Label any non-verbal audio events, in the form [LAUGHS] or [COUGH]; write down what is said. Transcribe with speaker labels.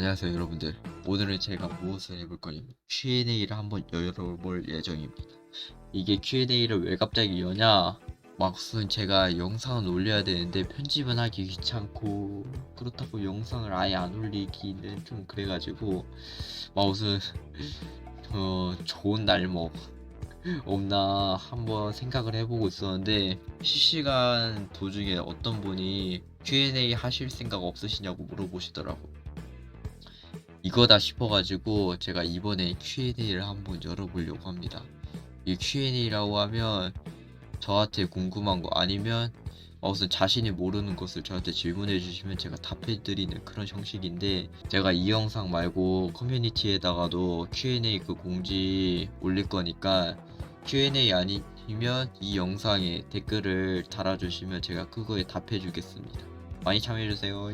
Speaker 1: 안녕하세요 여러분들. 오늘은 제가 무엇을 해볼 거냐면 Q&A를 한번 열어볼 예정입니다. 이게 Q&A를 왜 갑자기 여냐? 막 무슨 제가 영상을 올려야 되는데 편집은 하기 귀찮고 그렇다고 영상을 아예 안 올리기는 좀 그래가지고 막 무슨 [LAUGHS] 어 좋은 날뭐 없나 한번 생각을 해보고 있었는데 실시간 도중에 어떤 분이 Q&A 하실 생각 없으시냐고 물어보시더라고 이거다 싶어가지고 제가 이번에 Q&A를 한번 열어보려고 합니다. 이 Q&A라고 하면 저한테 궁금한 거 아니면 어, 무슨 자신이 모르는 것을 저한테 질문해 주시면 제가 답해 드리는 그런 형식인데 제가 이 영상 말고 커뮤니티에다가도 Q&A 그 공지 올릴 거니까 Q&A 아니면 이 영상에 댓글을 달아주시면 제가 그거에 답해 주겠습니다. 많이 참여해 주세요.